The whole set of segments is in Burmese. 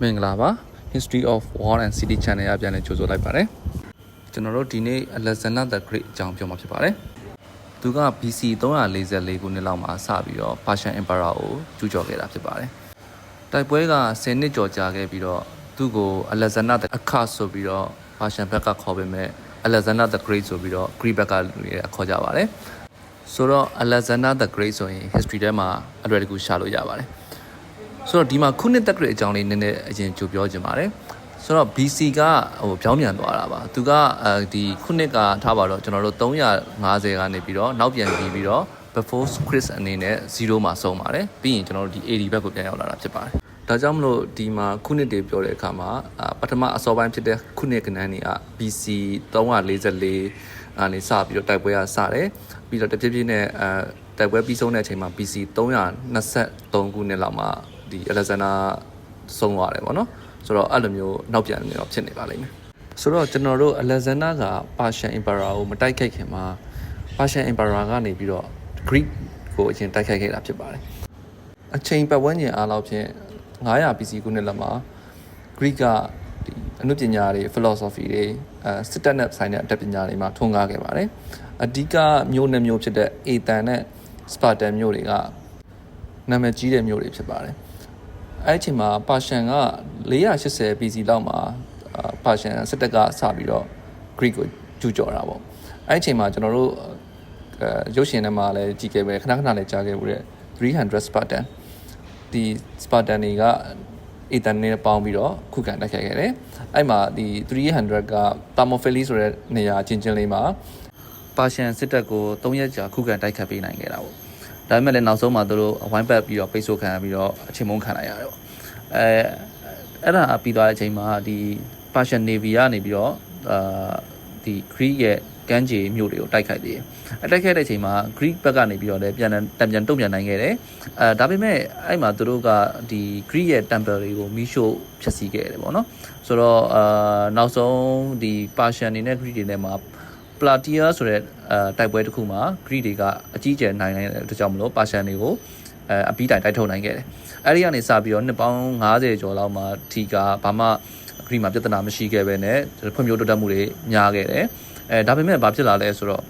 မင်္ဂလာပါ History of War and City Channel အပြန်လဲကြိုဆိုလိုက်ပါတယ်ကျွန်တော်တို့ဒီနေ့ Alexander the Great အကြောင်းပြောမှာဖြစ်ပါတယ်သူက BC 344ခုနှစ်လောက်မှာစပြီးတော့ Persian Emperor ကိုကျူးကျော်ခဲ့တာဖြစ်ပါတယ်တိုက်ပွဲက10နှစ်ကျော်ကြာခဲ့ပြီးတော့သူ့ကို Alexander the အခဆိုပြီးတော့ Persian ဘက်ကခေါ်ပေမဲ့ Alexander the Great ဆိုပြီးတော့ Greek ဘက်ကလူတွေခေါ်ကြပါတယ်ဆိုတော့ Alexander the Great ဆိုရင် history ထဲမှာအလွယ်တကူရှာလို့ရပါတယ် ဆိုတော့ဒီမှာခုနှစ်တက်ကြွအကြောင်းလေးနည်းနည်းအရင်ကြိုပြောချင်ပါတယ်ဆိုတော့ BC ကဟိုပြောင်းပြန်သွားတာပါသူကအဲဒီခုနှစ်ကထားပါတော့ကျွန်တော်တို့350ကနေပြီးတော့နောက်ပြန်ပြီးပြီးတော့ before Chris အနေနဲ့0မှာဆုံးပါတယ်ပြီးရင်ကျွန်တော်တို့ဒီ AD ဘက်ကိုပြန်ရောက်လာတာဖြစ်ပါတယ်ဒါကြောင့်မလို့ဒီမှာခုနှစ်တွေပြောတဲ့အခါမှာအာပထမအစောပိုင်းဖြစ်တဲ့ခုနှစ်ကဏ္ဍတွေက BC 344အနေစပြီးတော့တိုက်ပွဲကစတယ်ပြီးတော့တပြည့်ပြည့်နဲ့အဲတိုက်ပွဲပြီးဆုံးတဲ့အချိန်မှာ BC 323ခုနှစ်လောက်မှာ ဒီ Alexander ဆုံးသွားတယ်ပေါ့နော်ဆိုတော့အဲ့လိုမျိုးနောက်ပြန်နေတော့ဖြစ်နေပါလိမ့်မယ်ဆိုတော့ကျွန်တော်တို့ Alexander က Persian Emperor ကိုမတိုက်ခိုက်ခင်မှာ Persian Emperor ကနေပြီးတော့ Greek ကိုအရင်တိုက်ခိုက်ခဲ့တာဖြစ်ပါတယ်အချိန်ပတ်ဝန်းကျင်အားလောက်ဖြင့်900 BC ခုနှစ်လက်မှာ Greek ကဒီအနုပညာတွေ philosophy တွေအဲစစ်တပ်နဲ့ဆိုင်တဲ့အတတ်ပညာတွေမှာထွန်းကားခဲ့ပါတယ်အဓိကမျိုးနှစ်မျိုးဖြစ်တဲ့ Athens နဲ့ Spartan မျိုးတွေကနာမည်ကြီးတဲ့မျိုးတွေဖြစ်ပါတယ် အဲ့ဒီအချိန်မှာပါရှန်က480 BC လောက်မှာပါရှန်စစ်တပ်ကစပြီးတော့ Greek ကိုကျူးကျော်တာပေါ့အဲ့ဒီအချိန်မှာကျွန်တော်တို့အဲရုပ်ရှင်ထဲမှာလည်းကြည့်ခဲ့ပဲခဏခဏလည်းကြားခဲ့ဘူးတဲ့300 Spartan ဒီ Spartan တွေကအီတန်နဲ့ပေါင်းပြီးတော့ခုခံတိုက်ခိုက်ခဲ့တယ်အဲ့မှာဒီ300က Thermopylae ဆိုတဲ့နေရာချင်းချင်းလေးမှာပါရှန်စစ်တပ်ကို3ရက်ကြာခုခံတိုက်ခတ်ပေးနိုင်ခဲ့တာပေါ့ ဒါပေမဲ့လည်းနောက်ဆုံးမှာသူတို့ဝိုင်းပတ်ပြီးတော့ပိတ်ဆို့ခံရပြီးတော့အချိန်မုန်းခံလိုက်ရတယ်ပေါ့အဲအဲ့ဒါပြီးသွားတဲ့အချိန်မှာဒီ Persian Navy ကနေပြီးတော့အာဒီ Greek ရဲ့ကမ်းခြေမြို့တွေကိုတိုက်ခိုက်သေးတယ်။အတိုက်ခိုက်တဲ့အချိန်မှာ Greek ဘက်ကနေပြီးတော့လည်းပြန်တံပြန်တုံ့ပြန်နိုင်ခဲ့တယ်။အဲဒါပေမဲ့အဲ့မှာသူတို့ကဒီ Greek ရဲ့ temple တွေကိုမိရှို့ဖျက်ဆီးခဲ့တယ်ပေါ့နော်။ဆိုတော့အာနောက်ဆုံးဒီ Persian တွေနဲ့ Greek တွေနဲ့မှာ Platia ဆိုတဲ့ အဲတိုက်ပွဲတစ်ခုမှာ Greek တွေကအကြီးအကျယ်နိုင်နိုင်တဲ့အတွက်ကြောင့်မလို့ Persian တွေကိုအဲအပြီးတိုင်တိုက်ထုတ်နိုင်ခဲ့တယ်။အဲဒီကနေစပြီးတော့နှစ်ပေါင်း90ကျော်လောက်မှာထီကဘာမှ Greek မှာပြဿနာမရှိခဲ့ပဲနဲ့ဖွံ့ဖြိုးတိုးတက်မှုတွေများခဲ့တယ်။အဲဒါပေမဲ့ဘာဖြစ်လာလဲဆိုတော့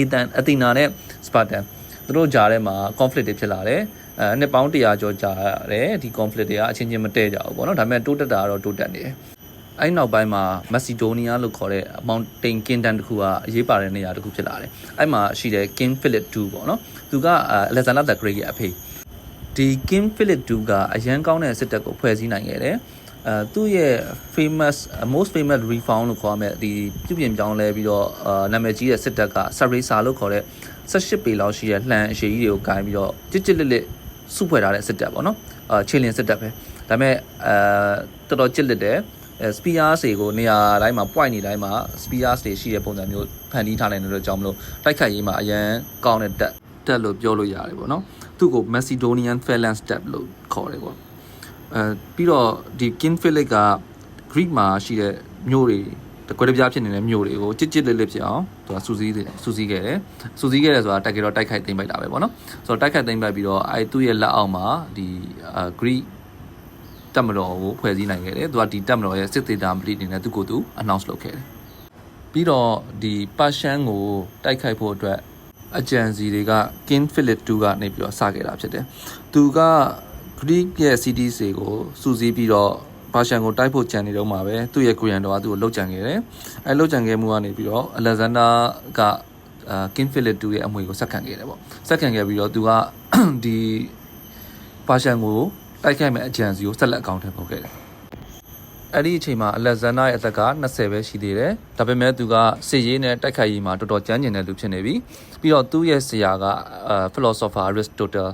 Ethan Athena နဲ့ Spartan သူတို့ကြားထဲမှာ conflict တွေဖြစ်လာတယ်။အဲနှစ်ပေါင်း100ကျော်ကြာတယ်ဒီ conflict တွေကအချင်းချင်းမတည့်ကြဘူးပေါ့နော်။ဒါပေမဲ့တိုးတက်တာကတော့တိုးတက်နေတယ်။ အဲ့နောက်ပိုင်းမှာ Macedonia လို့ခေါ်တဲ့ Mountain Kingdom တခုကအရေးပါတဲ့နေရာတခုဖြစ်လာတယ်။အဲ့မှာရှိတဲ့ King Philip II ပေါ့နော်။သူက Alexander the Great ရဲ့အဖေဒီ King Philip II ကအရန်ကောင်းတဲ့စစ်တပ်ကိုဖွဲ့စည်းနိုင်ခဲ့တယ်။အဲသူ့ရဲ့ famous most famous reform လို့ခေါ်ရမယ်ဒီပြုပြင်ပြောင်းလဲပြီးတော့အာနာမည်ကြီးတဲ့စစ်တပ်က Sarisa လို့ခေါ်တဲ့18ပေလောက်ရှိတဲ့လှန်အရှိကြီးတွေကိုဂိုင်းပြီးတော့ကြစ်ကြစ်လက်လက်စုဖွဲ့ထားတဲ့စစ်တပ်ပေါ့နော်။အာခြေလင်စစ်တပ်ပဲ။ဒါပေမဲ့အဲတော်တော်ကြစ်လက်တယ် အဲစပီယားတွေကိုနေရာတိုင်းမှာ point နေတိုင်းမှာစပီယားတွေရှိတဲ့ပုံစံမျိုးဖန်တီးထားနိုင်တဲ့အတွက်ကြောင့်မလို့တိုက်ခိုက်ရေးမှာအရန်ကောင်းတဲ့တက်တက်လို့ပြောလို့ရတယ်ပေါ့နော်သူ့ကို Macedonian Phalanx တက်လို့ခေါ်တယ်ပေါ့အဲပြီးတော့ဒီ King Philip က Greek မှာရှိတဲ့မြို့တွေတကွဲတပြားဖြစ်နေတဲ့မြို့တွေကိုကြစ်ကြစ်လက်လက်ဖြစ်အောင်သူကစူးစီးတယ်စူးစီးခဲ့တယ်စူးစီးခဲ့တယ်ဆိုတာတက်ကြတော့တိုက်ခိုက်သိမ်းပိုက်တာပဲပေါ့နော်ဆိုတော့တိုက်ခိုက်သိမ်းပိုက်ပြီးတော့အဲသူ့ရဲ့လက်အောက်မှာဒီအာ Greek တက်မတော်ကိုဖွဲ့စည်းနိုင်ခဲ့တယ်သူကဒီတက်မတော်ရဲ့စစ်သေးတာမလီအနေနဲ့သူကိုယ်သူ announce လုပ်ခဲ့တယ်ပြီးတော့ဒီပါရှန်ကိုတိုက်ခိုက်ဖို့အတွက်အကြံစီတွေက King Philip II ကနေပြီးတော့စခဲ့တာဖြစ်တယ်သူက Greek ရဲ့ cities တွေကိုစူးစီးပြီးတော့ပါရှန်ကိုတိုက်ဖို့ကြံနေတော့မှာပဲသူ့ရဲ့ကိုရန်တော်ကသူ့ကိုလှုပ်ကြံခဲ့တယ်အဲလှုပ်ကြံခဲ့မှုကနေပြီးတော့ Alexander ကအာ King Philip II ရဲ့အမွေကိုဆက်ခံခဲ့တယ်ပေါ့ဆက်ခံခဲ့ပြီးတော့သူကဒီပါရှန်ကို တိုက်ခိုက်မဲ့အကြံစီကိုဆက်လက်အကောင့်ထဲပို့ခဲ့တယ်အဲ့ဒီအချိန်မှာ Alexander ရဲ့အသက်က20ပဲရှိသေးတယ်ဒါပေမဲ့သူကစစ်ရေးနဲ့တိုက်ခိုက်ရေးမှာတော်တော်ကြမ်းကျင်တဲ့လူဖြစ်နေပြီပြီးတော့သူ့ရဲ့ဆရာကအာ philosopher Aristotle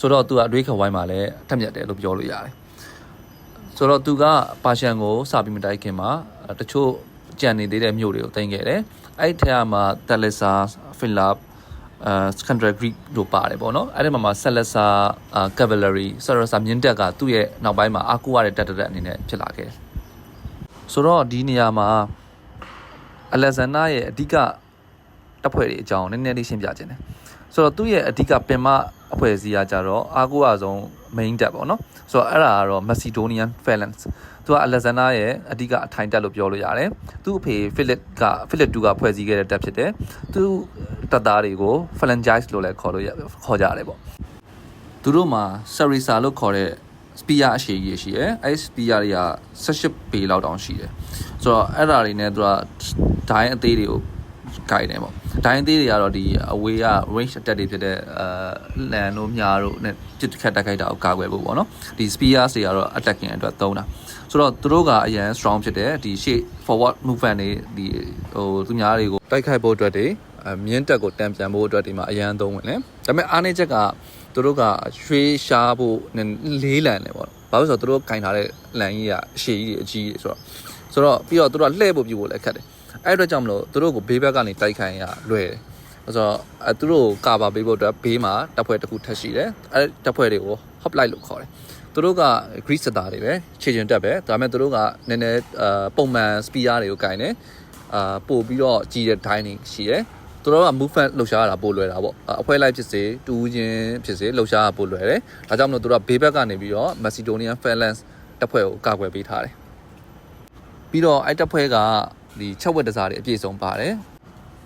ဆိုတော့သူကအတွေးခေါ်ဝိုင်းမှာလည်းထက်မြက်တယ်လို့ပြောလို့ရတယ်ဆိုတော့သူကပါရှန်ကိုစာပြီးမတိုက်ခင်မှာတချို့ကြံနေသေးတဲ့မြို့တွေကိုတင်ခဲ့တယ်အဲ့ထက်မှာ Thalassa Philip အာ secondary Greek လို့ပါတယ်ပေါ့နော်အဲ့ဒီမှာမှာ Salasa cavalry Salasa မြင်းတက်ကသူ့ရဲ့နောက်ပိုင်းမှာအာကူရတဲ့တက်တက်အနေနဲ့ဖြစ်လာခဲ့ဆိုတော့ဒီနေရာမှာ Alexander ရဲ့အဓိကတပ်ဖွဲ့တွေအကြောင်းနည်းနည်းလေးရှင်းပြခြင်းတယ်ဆိုတော့သူ့ရဲ့အဓိကပင်မအဖွဲ့အစည်းကကြတော့အာကူအဆုံး main တက်ပေါ့နော်ဆိုတော့အဲ့ဒါကတော့ Macedonian phalanx သူက Alexander ရဲ့အဓိကအထိုင်တက်လို့ပြောလို့ရတယ်သူ့အဖေ Philip က Philip II ကဖွဲ့စည်းခဲ့တဲ့တက်ဖြစ်တယ်သူတပ်သားတွေကို phalangites လို့လည်းခေါ်လို့ရခေါ်ကြရတယ်ပေါ့သူတို့မှာ Sarisa လို့ခေါ်တဲ့ spear အရှိကြီးရှိရယ်အဲ့ spear တွေက18ပေလောက်တောင်ရှိတယ်ဆိုတော့အဲ့ဒါတွေနဲ့သူကဒိုင်းအသေးတွေကို ဂိုက်တယ်ပေါ့ဒိုင်းအသေးတွေကတော့ဒီအဝေးက range attack တွေဖြစ်တဲ့အာလန်တို့မြားတို့နဲ့ပြစ်ခတ်တက်ခိုက်တာကိုကာကွယ်ဖို့ပေါ့နော်ဒီ spear တွေကတော့ attacking အတွက်သုံးတာဆိုတော့သူတို့ကအရန် strong ဖြစ်တယ်ဒီရှေ့ forward movement တွေဒီဟိုသူများတွေကိုတိုက်ခိုက်ဖို့အတွက်တွေအမြင့်တက်ကိုတံပြန်ဖို့အတွက်ဒီမှာအရန်သုံးဝင်တယ်ဒါပေမဲ့အားနည်းချက်ကသူတို့ကရွှေရှားဖို့နဲ့လေးလံတယ်ပေါ့ဘာလို့လဲဆိုတော့သူတို့ကင်ထားတဲ့လန်ကြီးကအရှိကြီးအကြီးဆိုတော့ဆိုတော့ပြီးတော့သူတို့ကလှည့်ဖို့ပြဖို့လည်းခက်တယ် အဲ့အတွက်ကြောင့်မလို့သူတို့ကိုဘေးဘက်ကနေတိုက်ခိုင်ရလွယ်တယ်ဆိုတော့အဲသူတို့ကိုကာဗာပေးဖို့အတွက်ဘေးမှာတပ်ဖွဲ့တစ်ခုထပ်ရှိတယ်အဲတပ်ဖွဲ့တွေကို hop light လို့ခေါ်တယ်သူတို့က Greece စတာတွေပဲခြေချင်တက်ပဲဒါပေမဲ့သူတို့ကနည်းနည်းအာပုံမှန် spear တွေကိုကင်တယ်အာပို့ပြီးတော့ကြီးတဲ့ dining ရှိတယ်သူတို့က movement လှုပ်ရှားရတာပို့လွယ်တာပေါ့အဖွဲလိုက်ဖြစ်စေတူးချင်းဖြစ်စေလှုပ်ရှားရပို့လွယ်တယ်ဒါကြောင့်မလို့သူတို့ကဘေးဘက်ကနေပြီးတော့ Macedonian phalanx တပ်ဖွဲ့ကိုကာကွယ်ပေးထားတယ်ပြီးတော့အဲ့တပ်ဖွဲ့က ဒီချက်ဝက်တစားတွေအပြည့်စုံပါတယ်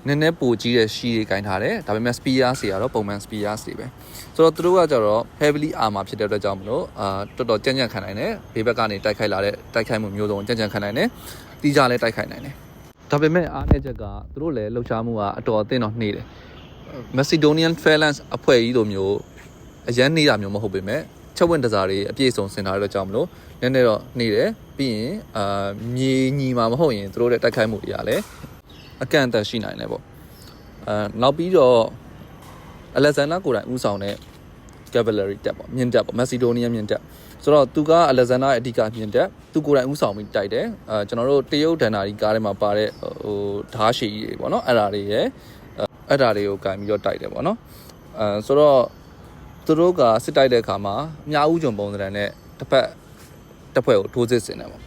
နည်းနည်းပိုကြီးတဲ့ရှီတွေကင်ထားတယ်ဒါပေမဲ့ spear တွေကတော့ပုံမှန် spear တွေပဲဆိုတော့သူတို့ကကြတော့ heavily armor ဖြစ်တဲ့အတွက်ကြောင့်မလို့အာတော်တော်ကြံ့ကြံ့ခံနိုင်တယ်ဘေးဘက်ကနေတိုက်ခိုက်လာတဲ့တိုက်ခိုက်မှုမျိုးစုံကြံ့ကြံ့ခံနိုင်တယ်တီးကြလည်းတိုက်ခိုက်နိုင်တယ်ဒါပေမဲ့အားနည်းချက်ကသူတို့လည်းလှုပ်ရှားမှုကအတော်အသင့်တော့နှေးတယ် Macedonian phalanx အဖွဲ့ကြီးလိုမျိုးအရန်နေတာမျိုးမဟုတ်ပေမဲ့ချက်ဝင်တစားတွေအပြည့်စုံဆင်ထားတဲ့ကြောင့်မလို့နည်းနည်းတော့နေတယ် ပြီးရင်အာမြေညီမှာမဟုတ်ရင်သူတို့တဲ့တိုက်ခိုက်မှုတွေကလည်းအကန့်အသတ်ရှိနိုင်တယ်ပေါ့အာနောက်ပြီးတော့ Alexander ကိုယ်တိုင်ဦးဆောင်တဲ့ cavalry တက်ပေါ့မြင့်တက်ပေါ့ Macedonia မြင့်တက်ဆိုတော့သူက Alexander ရဲ့အဓိကမြင့်တက်သူကိုယ်တိုင်ဦးဆောင်ပြီးတိုက်တယ်အာကျွန်တော်တို့တရုတ်ဒန်နာဒီကားထဲမှာပါတဲ့ဟိုဓားရှည်ကြီးတွေပေါ့နော်အဲ့ဒါတွေရဲ့အဲ့ဒါတွေကိုကင်ပြီးတော့တိုက်တယ်ပေါ့နော်အဲဆိုတော့သူတို့ကစစ်တိုက်တဲ့အခါမှာအများဦးကြုံပုံစံနဲ့တစ်ဖက် တစ်ဖွဲ့ကိုထိုးစစ်ဆင်တယ်ပေါ့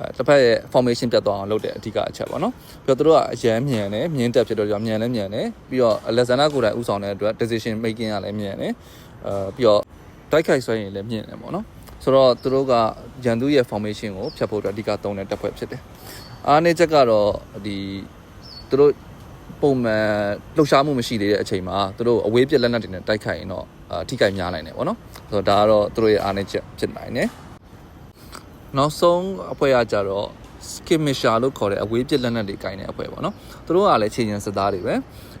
အဲတစ်ဖက်ရဲ့ formation ပြတ်သွားအောင်လုပ်တဲ့အဓိကအချက်ပေါ့နော်ပြီးတော့သူတို့ကအရန်မြန်တယ်မြင်းတက်ဖြစ်တော့ကြောင့်မြန်လည်းမြန်တယ်ပြီးတော့ Alexander ကိုယ်တိုင်ဦးဆောင်တဲ့အတွက် decision making ကလည်းမြန်တယ်အဲပြီးတော့တိုက်ခိုက်ဆွဲရင်လည်းမြင့်တယ်ပေါ့နော်ဆိုတော့သူတို့ကရန်သူရဲ့ formation ကိုဖျက်ဖို့အတွက်အဓိကသုံးတဲ့တပ်ဖွဲ့ဖြစ်တယ်အားနည်းချက်ကတော့ဒီသူတို့ပုံမှန်လှုပ်ရှားမှုမရှိသေးတဲ့အချိန်မှာသူတို့အဝေးပြက်လက်နက်တွေနဲ့တိုက်ခိုက်ရင်တော့အာထိခိုက်များနိုင်တယ်ပေါ့နော်ဆိုတော့ဒါကတော့သူတို့ရဲ့အားနည်းချက်ဖြစ်နိုင်တယ် နောက်ဆုံးအဖွဲ့ကကြတော့ skirmisher လို့ခေါ်တဲ့အဝေးပြက်လက်နက်တွေကင်တဲ့အဖွဲ့ပေါ့နော်သူတို့ကလည်းခြေရင်စစ်သားတွေပဲ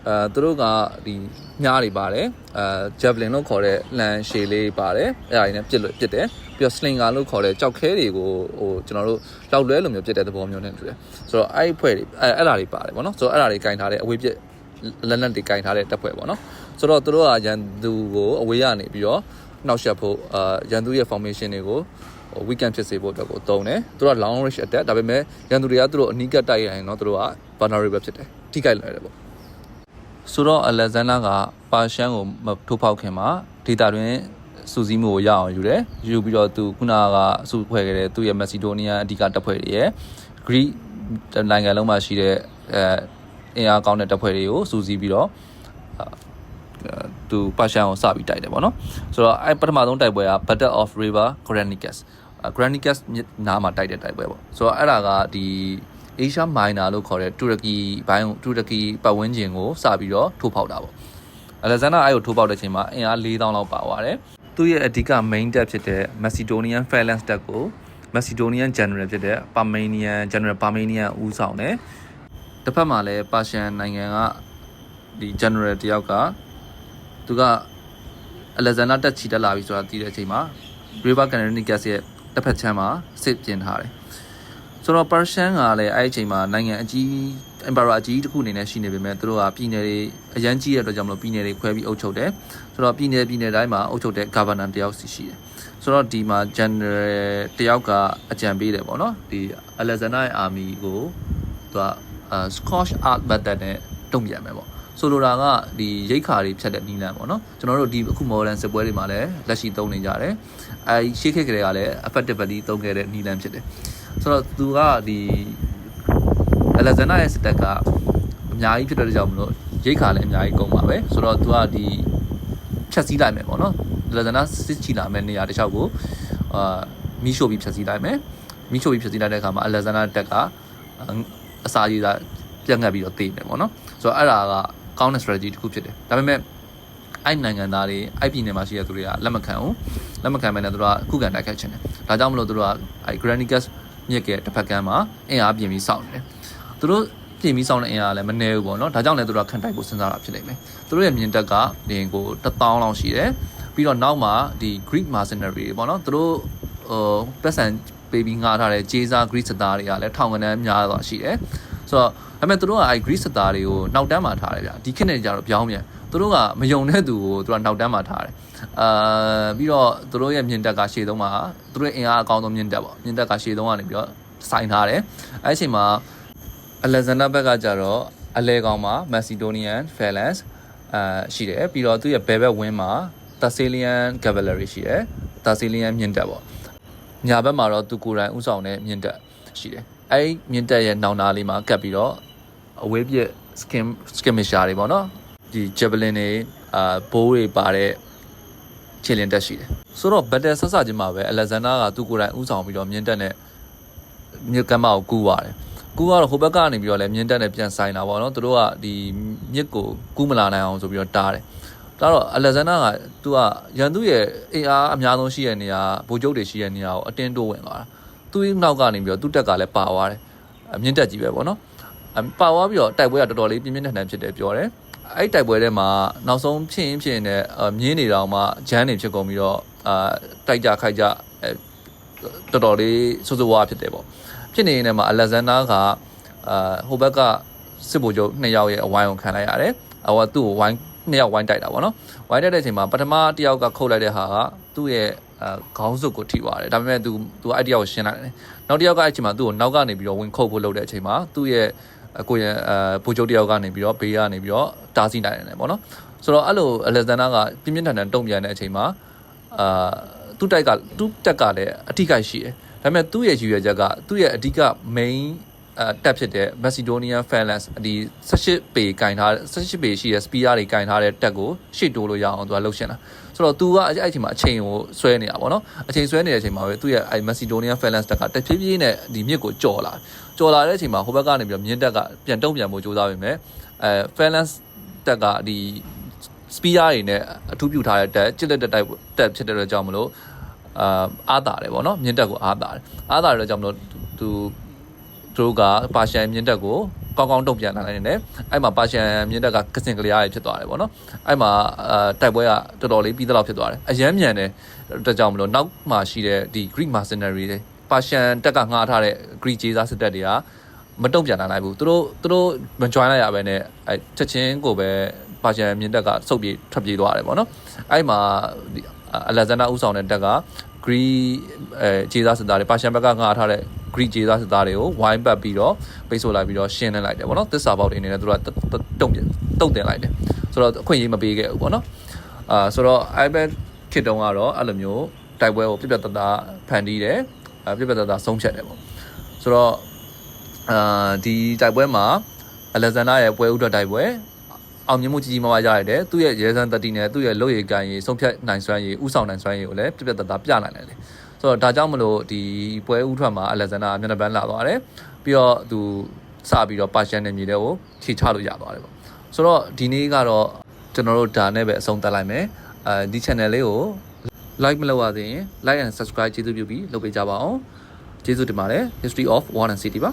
အဲသူတို့ကဒီမြားတွေပါတယ်အဲ javelin လို့ခေါ်တဲ့လန်ရှည်လေးပါတယ်အဲ့ဒါတွေနဲ့ပစ်လို့ပစ်တယ်ပြီးတော့ slinger လို့ခေါ်တဲ့ကြောက်ခဲတွေကိုဟိုကျွန်တော်တို့လောက်လွဲလိုမျိုးပစ်တဲ့သဘောမျိုးနဲ့တူတယ်ဆိုတော့အဲ့အဖွဲ့တွေအဲ့အဲ့ဒါတွေပါတယ်ပေါ့နော်ဆိုတော့အဲ့ဒါတွေကင်ထားတဲ့အဝေးပြက်လက်နက်တွေကင်ထားတဲ့တပ်ဖွဲ့ပေါ့နော်ဆိုတော့သူတို့ကရန်သူကိုအဝေးကနေပြီးတော့နှောက်ယှက်ဖို့အာရန်သူရဲ့ formation တွေကို ဟို weekend ဖြစ်စေဖို့အတွက်ကိုတုံးတယ်သူတို့က long range attack ဒါပေမဲ့ရန်သူတွေကသူတို့အနီးကပ်တိုက်ရရင်တော့သူတို့က vulnerable ဖြစ်တယ်ထိခိုက်လွယ်တယ်ပေါ့ဆိုတော့ Alexander ကပါရှန်ကိုမထိုးဖောက်ခင်မှာဒေတာတွင်စူးစီးမှုကိုရအောင်ယူတယ်ယူပြီးတော့သူခုနကအစုဖွဲ့ခဲ့တဲ့သူ့ရဲ့ Macedonia အဓိကတပ်ဖွဲ့တွေရဲ့ Greek နိုင်ငံလုံးမှာရှိတဲ့အဲအင်အားကောင်းတဲ့တပ်ဖွဲ့တွေကိုစူးစီးပြီးတော့သူပါရှန်ကိုစပြီးတိုက်တယ်ပေါ့နော်ဆိုတော့အဲပထမဆုံးတိုက်ပွဲက Battle of River Granicus Granicus နားမှာတိုက်တဲ့တိုက်ပွဲပေါ့ဆိုတော့အဲ့ဒါကဒီ Asia Minor လို့ခေါ်တဲ့တူရကီဘိုင်းတူရကီပတ်ဝန်းကျင်ကိုစပြီးတော့ထိုးဖောက်တာပေါ့ Alexander အဲ့ကိုထိုးပေါက်တဲ့အချိန်မှာအင်အား4000လောက်ပါသွားတယ်။သူ့ရဲ့အဓိက main တက်ဖြစ်တဲ့ Macedonian Phalanx တက်ကို Macedonian General ဖြစ်တဲ့ Parmenian General Parmenian ဦးဆောင်တယ်။တစ်ဖက်မှာလည်း Persian နိုင်ငံကဒီ General တယောက်ကသူက Alexander တက်ချီတက်လာပြီဆိုတာသိတဲ့အချိန်မှာ River Granicus ရဲ့ တစ်ဖက်ချမ်းမှာစစ်ပြင်ထားတယ်။ဆိုတော့ Persian ကလည်းအဲ့ဒီအချိန်မှာနိုင်ငံအကြီး emperor အကြီးတစ်ခုအနေနဲ့ရှိနေပေမဲ့သူတို့ကပြည်နယ်တွေအရန်ကြီးတဲ့အတွက်ကြောင့်မလို့ပြည်နယ်တွေခွဲပြီးအုပ်ချုပ်တယ်ဆိုတော့ပြည်နယ်ပြည်နယ်တိုင်းမှာအုပ်ချုပ်တဲ့ governor တယောက်စီရှိတယ်ဆိုတော့ဒီမှာ general တယောက်ကအကြံပေးတယ်ပေါ့နော်ဒီ Alexander ရဲ့ army ကိုသူက Scotch art method နဲ့တုံ့ပြန်မယ်ပေါ့ ဆိုလိုတာကဒီရိတ်ခါတွေဖြတ်တဲ့နီလန်ပေါ့နော်ကျွန်တော်တို့ဒီအခု modern စစ်ပွဲတွေမှာလည်းလက်ရှိသုံးနေကြတယ်အဲရှေ့ခေတ်ကလေးကလည်း effectively သုံးခဲ့တဲ့နီလန်ဖြစ်တယ်ဆိုတော့သူကဒီ Alexander ရဲ့စတက်ကအများကြီးဖြစ်တဲ့ကြောင့်မလို့ရိတ်ခါလည်းအများကြီးကုန်ပါပဲဆိုတော့ तू ကဒီဖြတ်စည်းလိုက်မယ်ပေါ့နော်အလက်ဇန်နာစစ်ချီလာမယ်နေရာတစ်လျှောက်ကိုအာမီးရှို့ပြီးဖြတ်စည်းလိုက်မယ်မီးရှို့ပြီးဖြတ်စည်းလိုက်တဲ့အခါမှာအလက်ဇန်နာတက်ကအစာကြီးကပြတ်ငတ်ပြီးတော့တေးမယ်ပေါ့နော်ဆိုတော့အဲ့ဒါက ကောင်းတဲ့ strategy တစ်ခုဖြစ်တယ်ဒါပေမဲ့အဲ့နိုင်ငံသားတွေအဲ့ပြည်နယ်မှာရှိတဲ့သူတွေကလက်မခံဘူးလက်မခံမဲနဲ့သူတို့ကခုခံတိုက်ခိုက်ချင်တယ်ဒါကြောင့်မလို့သူတို့ကအဲ့ Granicus မြစ်ကတစ်ဖက်ကမ်းမှာအင်အားပြင်ပြီးစောင့်နေတယ်သူတို့ပြင်ပြီးစောင့်တဲ့အင်အားလည်းမနေဘူးပေါ့နော်ဒါကြောင့်လည်းသူတို့ကခံတိုက်ဖို့စဉ်းစားတာဖြစ်နေမယ်သူတို့ရဲ့မြင်တက်ကဒီကို1000လောက်ရှိတယ်ပြီးတော့နောက်မှာဒီ Greek mercenary တွေပေါ့နော်သူတို့ဟိုပတ်စံပေးပြီးငှားထားတဲ့ဂျေဇာ Greek စတာတွေကလည်းထောင်ကနန်းများသွားရှိတယ် ဆိုတော့ဒါပေမဲ့သူတို့ကအဲ Greek စတာတွေကိုနောက်တန်းမှာထားတယ်ဗျဒီခေတ်နဲ့ကြတော့ပြောင်းပြန်သူတို့ကမယုံတဲ့သူကိုသူကနောက်တန်းမှာထားတယ်အာပြီးတော့သူတို့ရဲ့မြင်တက်ကရှေ့သုံးမှာသူတို့ရဲ့အင်အားအကောင်းဆုံးမြင်တက်ပေါ့မြင်တက်ကရှေ့သုံးကနေပြီးတော့စိုင်းထားတယ်အဲအချိန်မှာအလက်ဇန်ဒါဘက်ကကြတော့အလဲကောင်မှာ Macedonian Phalanx အာရှိတယ်ပြီးတော့သူရဲ့ဘယ်ဘက်ဝင်းမှာ Thessalian Cavalry ရှိတယ် Thessalian မြင့်တပ်ပေါ့ညာဘက်မှာတော့သူကိုယ်တိုင်ဥဆောင်တဲ့မြင့်တပ်ရှိတယ် အဲဒီမြင့်တပ်ရဲ့နောင်နာလေးမှာကပ်ပြီးတော့အဝေးပြက် skim skirmisher တွေပေါ့နော်ဒီ javelin တွေအာဘိုးတွေပါတဲ့ခြေလင်းတက်ရှိတယ်ဆိုတော့ battle ဆက်စချင်းမှာပဲ Alexander ကသူကိုယ်တိုင်ဥဆောင်ပြီးတော့မြင့်တပ်နဲ့မြစ်ကမ်းမကိုကူးသွားတယ်ကူကတော့ဟိုဘက်ကနေပြီးတော့လည်းမြင်းတက်နဲ့ပြန်ဆိုင်တာပေါ့နော်သူတို့ကဒီမြစ်ကိုကူးမလာနိုင်အောင်ဆိုပြီးတော့တားတယ်ဒါတော့အလက်ဇန်နာကသူကရန်သူရဲ့အင်အားအများဆုံးရှိတဲ့နေရာဗိုလ်ချုပ်တွေရှိတဲ့နေရာကိုအတင်းတိုးဝင်သွားတာ သူ့နောက်ကနေပြီးတော့သူ့တက်ကလည်းပါသွားတယ်မြင်းတက်ကြီးပဲပေါ့နော်ပါသွားပြီးတော့တိုက်ပွဲကတော်တော်လေးပြင်းပြင်းထန်ထန်ဖြစ်တယ်ပြောတယ်အဲ့တိုက်ပွဲထဲမှာနောက်ဆုံးဖြစ်ရင်ဖြစ်ရင်လည်းမြင်းနေတော့မှဂျမ်းနေဖြစ်ကုန်ပြီးတော့အာတိုက်ကြခိုက်ကြအဲတော်တော်လေးဆိုးဆိုးဝါးဖြစ်တယ်ပေါ့ဖြစ်နေရင်လည်းမှာအလက်ဇန်နာကအာဟိုဘက်ကစစ်ဗိုလ်ချုပ်နှစ်ယောက်ရဲ့အဝိုင်းကိုခံလိုက်ရတယ်။အဝသူ့ကိုဝိုင်းနှစ်ယောက်ဝိုင်းတိုက်တာပေါ့နော်။ဝိုင်းတိုက်တဲ့အချိန်မှာပထမတစ်ယောက်ကခုတ်လိုက်တဲ့ဟာကသူ့ရဲ့ အာခေါင်းစုပ်ကိုထိသွားတယ်။ဒါပေမဲ့ तू तू အဲ့တစ်ယောက်ကိုရှင်းလိုက်တယ်။နောက်တစ်ယောက်ကအဲ့အချိန်မှာသူ့ကိုနောက်ကနေပြီးတော့ဝင်ခုတ်ဖို့လုပ်တဲ့အချိန်မှာသူ့ရဲ့ကိုရဲ့အာဗိုလ်ချုပ်တစ်ယောက်ကနေပြီးတော့ဘေးကနေပြီးတော့တားဆီးနိုင်တယ်ပေါ့နော်။ဆိုတော့အဲ့လိုအလက်ဇန်နာကပြင်းပြင်းထန်ထန်တုံ့ပြန်တဲ့အချိန်မှာအာသူ့တိုက်ကသူ့တက်ကလည်းအထိကိရှိတယ်။ဒါပေမဲ့သူ့ရဲ့ရည်ရွယ်ချက်ကသူ့ရဲ့အဓိက main အဲတက်ဖြစ်တဲ့ Macedonian Phalanx ဒီ18ပေကင်ထား18ပေရှိတဲ့ spear တွေကင်ထားတဲ့တက်ကိုရှေ့တိုးလို့ရအောင်သူကလှုပ်ရှင်တာဆိုတော့ तू ကအဲ့အချိန်မှာအချိန်ကိုဆွဲနေတာပေါ့နော်အချိန်ဆွဲနေတဲ့အချိန်မှာပဲသူ့ရဲ့အဲ Macedonian Phalanx တက်ကတဖြည်းဖြည်းနဲ့ဒီမြစ်ကိုကြော်လာကြော်လာတဲ့အချိန်မှာဟိုဘက်ကနေပြီးတော့မြင်းတက်ကပြန်တုံ့ပြန်ဖို့ကြိုးစားပေမဲ့အဲ Phalanx တက်ကဒီ spear တွေနဲ့အထူးပြုထားတဲ့တက်ချစ်လက်တက်တိုက်တက်ဖြစ်တဲ့အတွက်ကြောင့်မလို့အာအားတာတယ်ပေါ့နော်မြင်းတက်ကိုအားတာတယ်အားတာတဲ့အတွက်ကြောင့်မလို့သူ သူတို့ကပါရှန်မြင့်တက်ကိုကောင်းကောင်းတုံ့ပြန်လာနိုင်တယ်အဲ့မှာပါရှန်မြင့်တက်ကကစင်ကလေးရဖြစ်သွားတယ်ပေါ့နော်အဲ့မှာအာတိုက်ပွဲကတော်တော်လေးပြီးသလောက်ဖြစ်သွားတယ်အရမ်းမြန်တယ်တကြောင်မလို့နောက်မှာရှိတဲ့ဒီ Greek mercenary တွေပါရှန်တက်ကငှားထားတဲ့ Greek ဂျေဇာစစ်တပ်တွေကမတုံ့ပြန်နိုင်ဘူးသူတို့သူတို့မ join လိုက်ရဘဲနဲ့အဲချက်ချင်းကိုပဲပါရှန်မြင့်တက်ကစုပ်ပြေးထွက်ပြေးသွားတယ်ပေါ့နော်အဲ့မှာအလက်ဇန်ဒါဦးဆောင်တဲ့တက်က Greek အဲဂျေဇာစစ်သားတွေပါရှန်ဘက်ကငှားထားတဲ့ Greek ဂျေဇာစစ်သားတွေကိုဝိုင်းပတ်ပြီးတော့ပိတ်ဆို့လိုက်ပြီးတော့ရှင်းနေလိုက်တယ်ပေါ့နော်သစ္စာပေါက်တွေအနေနဲ့သူတို့ကတုံ့ပြန်တုံ့တင်လိုက်တယ်ဆိုတော့အခွင့်အရေးမပေးခဲ့ဘူးပေါ့နော်အာဆိုတော့ iPad ခေတ်တုန်းကတော့အဲ့လိုမျိုးတိုက်ပွဲကိုပြပြတသားဖန်တီးတယ်ပြပြတသားဆုံးဖြတ်တယ်ပေါ့ဆိုတော့အာဒီတိုက်ပွဲမှာအလက်ဇန်ဒါရဲ့ပွဲဥတော်တိုက်ပွဲအောင်မြင်မှုကြီးကြီးမားမားရရတယ်သူ့ရဲ့ရဲစန်းတတိနဲ့သူ့ရဲ့လုပ်ရည်ကိုင်ရည်ဆုံးဖြတ်နိုင်စွမ်းရည်ဥဆောင်နိုင်စွမ်းရည်ကိုလည်းပြပြတသားပြနိုင်တယ်လေ ဆိုတော့ဒါကြောင့်မလို့ဒီပွဲဥထွက်မှာအလက်ဇန်ဒါမျက်နှာပန်းလာသွားတယ်ပြီးတော့သူစပြီးတော့ပါရှန်နယ်မြေတွေကိုခြေချလို့ရသွားတယ်ပေါ့ဆိုတော့ဒီနေ့ကတော့ကျွန်တော်တို့ဒါနဲ့ပဲအဆုံးသတ်လိုက်မယ်အဲဒီ channel လေးကို like မလုပ်ရသေးရင် like and subscribe ကျေးဇူးပြုပြီးလုပ်ပေးကြပါအောင်ကျေးဇူးတင်ပါတယ် history of war and city ပါ